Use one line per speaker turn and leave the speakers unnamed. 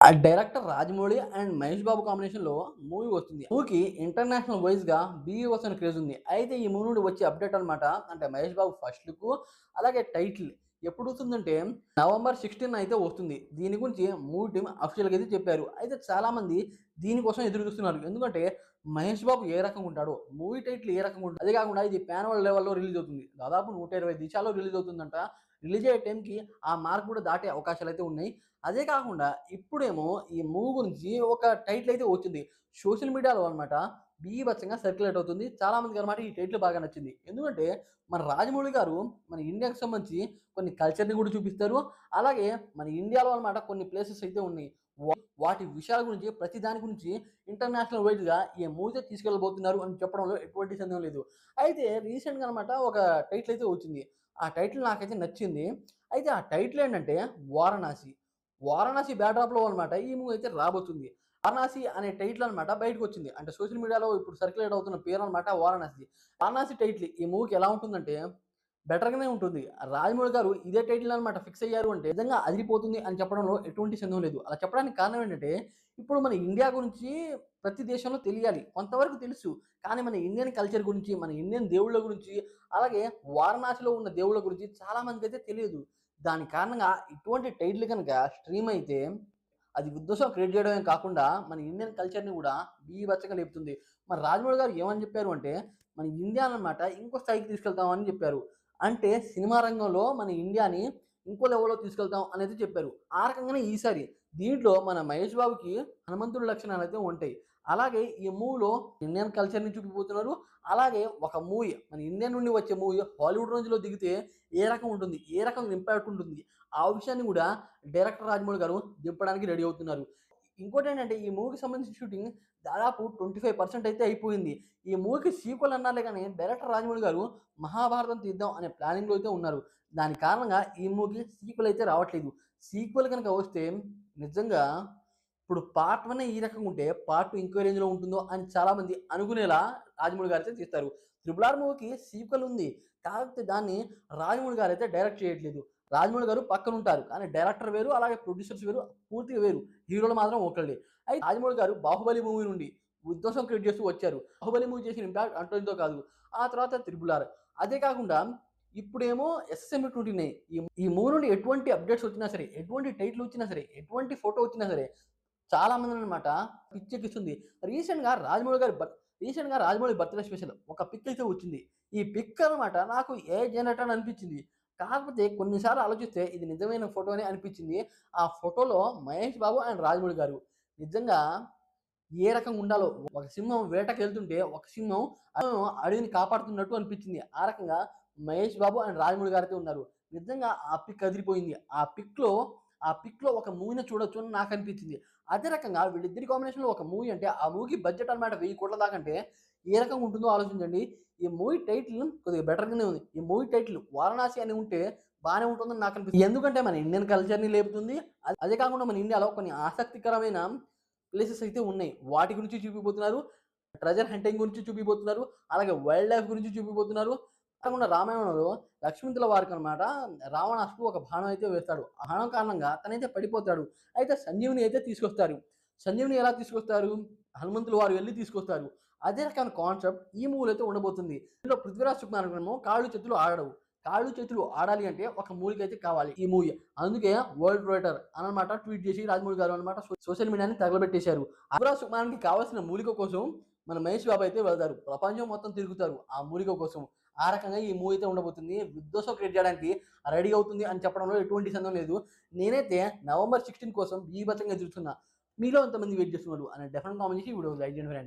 ఆ director Rajamouli and Mahesh Babu కాంబినేషన్‌లో movie వస్తుంది. మూవీకి ఇంటర్నేషనల్ వైస్‌గా బీఈఓస్ అని క్రేజ్ ఉంది. అయితే ఈ మూవీ నుండి వచ్చే అప్డేట్ అనమాట అంటే మహేష్ బాబు ఫస్ట్ లుక్ అలాగే టైటిల్ ఎప్పుడు వస్తుందంటే నవంబర్ 16 అయితే వస్తుంది. దీని గురించి మూవీ టీమ్ అఫీషియల్‌గా అయితే చెప్పారు. అయితే చాలామంది దీనికోసం ఎదురు చూస్తున్నారు. ఎందుకంటే మహేష్ బాబు ఏ రకంగా ఉంటాడో, మూవీ టైటిల్ ఏ రకంగా ఉంటదో, అదే కాకుండా ఇది ప్యానల్ లెవెల్‌లో రిలీజ్ అవుతుంది. దాదాపు 120 దేశాల్లో రిలీజ్ అవుతుందంట. రిలీజ్ అయ్యే టైంకి ఆ మార్క్ కూడా దాటే అవకాశాలు అయితే ఉన్నాయి. అదే కాకుండా ఇప్పుడేమో ఈ మూవీ గురించి ఒక టైటిల్ అయితే వచ్చింది. సోషల్ మీడియాలో అనమాట బీభత్సంగా సర్క్యులేట్ అవుతుంది. చాలామందికి అనమాట ఈ టైటిల్ బాగా నచ్చింది. ఎందుకంటే మన రాజమౌళి గారు మన ఇండియాకి సంబంధించి కొన్ని కల్చర్‌ని కూడా చూపిస్తారు. అలాగే మన ఇండియాలో అన్నమాట కొన్ని ప్లేసెస్ అయితే ఉన్నాయి. వాటి విషయాల గురించి ప్రతి దాని గురించి ఇంటర్నేషనల్ వైడ్‌గా ఈ మూవీతో తీసుకెళ్ళబోతున్నారు అని చెప్పడంలో ఎటువంటి సందేహం లేదు. అయితే రీసెంట్‌గా అనమాట ఒక టైటిల్ అయితే వచ్చింది. ఆ టైటిల్ నాకైతే నచ్చింది. అయితే ఆ టైటిల్ ఏంటంటే 'వారణాసి'. 'వారణాసి' బ్యాడ్రాప్లో అనమాట ఈ మూవీ అయితే రాబోతుంది. 'వారణాసి' అనే టైటిల్ అనమాట బయటకు వచ్చింది అంటే సోషల్ మీడియాలో ఇప్పుడు సర్క్యులేట్ అవుతున్న పేరు అనమాట 'వారణాసి'. 'వారణాసి' టైటిల్ ఈ మూవీకి ఎలా ఉంటుందంటే బెటర్‌గానే ఉంటుంది. రాజమౌళి గారు ఇదే టైటిల్ అనమాట ఫిక్స్ అయ్యారు అంటే నిజంగా అదిరిపోతుంది అని చెప్పడంలో ఎటువంటి సందేహం లేదు. అలా చెప్పడానికి కారణం ఏంటంటే ఇప్పుడు మన ఇండియా గురించి ప్రతి దేశంలో తెలియాలి. కొంతవరకు తెలుసు. కానీ మన ఇండియన్ కల్చర్ గురించి, మన ఇండియన్ దేవుళ్ళ గురించి, అలాగే వారణాసిలో ఉన్న దేవుళ్ళ గురించి చాలా అయితే తెలియదు. దాని కారణంగా ఇటువంటి టైటిల్ కనుక స్ట్రీమ్ అయితే అది ఉద్దేశం క్రియేట్ చేయడమే కాకుండా మన ఇండియన్ కల్చర్‌ని కూడా బీభత్సంగా లేపుతుంది. మన రాజమౌళి గారు ఏమని చెప్పారు అంటే మన ఇండియా అనమాట ఇంకో స్థాయికి తీసుకెళ్తాం అని చెప్పారు. అంటే సినిమా రంగంలో మన ఇండియాని ఇంకో లెవెల్‌లో తీసుకెళ్తాం అనేది చెప్పారు. ఆ రకంగానే ఈసారి దీంట్లో మన మహేష్ బాబుకి హనుమంతుడి అయితే ఉంటాయి. అలాగే ఈ మూవీలో ఇండియన్ కల్చర్‌ని చూపిపోతున్నారు. అలాగే ఒక మూవీ మన ఇండియా నుండి వచ్చే మూవీ హాలీవుడ్ రోజులో దిగితే ఏ రకం ఉంటుంది? ఏ రకం ఇంపాక్ట్ ఉంటుంది? ఆ విషయాన్ని కూడా డైరెక్టర్ రాజమౌళి గారు దింపడానికి రెడీ అవుతున్నారు. ఇంకోటి ఏంటంటే ఈ మూవీకి సంబంధించిన షూటింగ్ దాదాపు 25% అయితే అయిపోయింది. ఈ మూవీకి సీక్వెల్ అన్నారులే కానీ డైరెక్టర్ రాజమౌళి గారు 'మహాభారతం' తీద్దాం అనే ప్లానింగ్‌లో అయితే ఉన్నారు. దాని కారణంగా ఈ మూవీకి సీక్వెల్ అయితే రావట్లేదు. సీక్వెల్ కనుక వస్తే నిజంగా ఇప్పుడు పార్ట్ వన్ ఈ రకంగా ఉంటే పార్ట్ టూ ఇంకో రేంజ్‌లో ఉంటుందో అని చాలామంది అనుకునేలా రాజమౌళి గారు అయితే తీస్తారు. 'త్రిబుల్ ఆర్' మూవీకి సీక్వెల్ ఉంది. కాకపోతే దాన్ని రాజమౌళి అయితే డైరెక్ట్ చేయట్లేదు. రాజమౌళి గారు పక్కన ఉంటారు కానీ డైరెక్టర్ వేరు, అలాగే ప్రొడ్యూసర్స్ వేరు, పూర్తిగా వేరు. హీరోలు మాత్రం ఒకళ్ళే. అయితే రాజమౌళి గారు 'బాహుబలి' మూవీ నుండి విధ్వంసం క్రియేట్ చేస్తూ వచ్చారు. 'బాహుబలి' మూవీ చేసిన ఇంపాక్ట్ అంటోనితో కాదు. ఆ తర్వాత 'త్రిబుల్ ఆర్' అదే కాకుండా ఇప్పుడేమో 'ఎస్ఎస్ఎం 29' ఈ ఈ మూవీ నుండి ఎటువంటి అప్డేట్స్ వచ్చినా సరే, ఎటువంటి టైటిల్ వచ్చినా సరే, ఎటువంటి ఫోటో వచ్చినా సరే చాలా మందినన్నమాట పిచ్చెక్కిస్తుంది. రీసెంట్‌గా రాజమౌళి గారి రీసెంట్‌గా రాజమౌళి బర్త్‌డే స్పెషల్ ఒక పిక్ అయితే వచ్చింది. ఈ పిక్ అన్నమాట నాకు ఏ జనరేటర్ అనిపించింది. కాకపోతే కొన్నిసార్లు ఆలోచిస్తే ఇది నిజమైన ఫోటోనే అనిపించింది. ఆ ఫోటోలో మహేష్ బాబు అండ్ రాజమౌళి గారు నిజంగా ఏ రకంగా ఉండాలో ఒక సింహం వేటకెళ్తుంటే ఒక సింహం అడవిని కాపాడుతున్నట్టు అనిపించింది. ఆ రకంగా మహేష్ బాబు అండ్ రాజమౌళి గారైతే ఉన్నారు. నిజంగా ఆ పిక్ అదిరిపోయింది. ఆ పిక్‌లో ఆ పిక్‌లో ఒక మూవీని చూడొచ్చు అని నాకు అనిపించింది. అదే రకంగా వీళ్ళిద్దరి కాంబినేషన్‌లో ఒక మూవీ అంటే ఆ మూవీకి బడ్జెట్ అన్నమాట 1000,00,00,000 దాకా అంటే ఏ రకంగా ఉంటుందో ఆలోచించండి. ఈ మూవీ టైటిల్ కొద్దిగా బెటర్‌గానే ఉంది. ఈ మూవీ టైటిల్ 'వారణాసి' అని ఉంటే బాగానే ఉంటుందని నాకు అనిపిస్తుంది. ఎందుకంటే మన ఇండియన్ కల్చర్‌ని లేపుతుంది. అదే కాకుండా మన ఇండియాలో కొన్ని ఆసక్తికరమైన ప్లేసెస్ అయితే ఉన్నాయి. వాటి గురించి చూపిపోతున్నారు. ట్రెజర్ హంటింగ్ గురించి చూపిపోతున్నారు. అలాగే వైల్డ్ లైఫ్ గురించి చూపిపోతున్నారు. కాకుండా రామాయణంలో లక్ష్మణుల వారికన్నమాట రావణాసుడు ఒక బాణం అయితే వేస్తాడు. ఆ బాణం కారణంగా తనైతే పడిపోతాడు. అయితే సంజీవుని అయితే తీసుకొస్తారు. సంజీవుని ఎలా తీసుకొస్తారు? హనుమంతుల వారు వెళ్ళి తీసుకొస్తారు. అదే రకమైన కాన్సెప్ట్ ఈ మూవీలో అయితే ఉండబోతుంది. ఇందులో పృథ్వీరాజ్ సుకుమార్‌కేమో కాళ్ళు చేతులు ఆడవు. కాళ్ళు చేతులు ఆడాలి అంటే ఒక మూలిక అయితే కావాలి ఈ మూవీ. అందుకే వరల్డ్ రైటర్ అనమాట ట్వీట్ చేసి రాజమౌళి గారు అన్నమాట సోషల్ మీడియాని తగలబెట్టేశారు. పృథ్వీరాజ్ సుకుమార్‌కి కావాల్సిన మూలిక కోసం మన మహేష్ బాబు అయితే వెళ్తారు. ప్రపంచం మొత్తం తిరుగుతారు ఆ మూలిక కోసం. ఆ రకంగా ఈ మూవీ అయితే ఉండబోతుంది. విధ్వంసం క్రియేట్ చేయడానికి రెడీ అవుతుంది అని చెప్పడంలో ఎటువంటి సందేహం లేదు. నేనైతే నవంబర్ 16 కోసం ఈ ఎదురు చూస్తున్నా. మీలో ఎంతమంది వెయిట్ చేస్తున్నారు? అని డెఫినెట్ కామెంట్ చేసి వీడియో లైక్ చేయండి ఫ్రెండ్స్.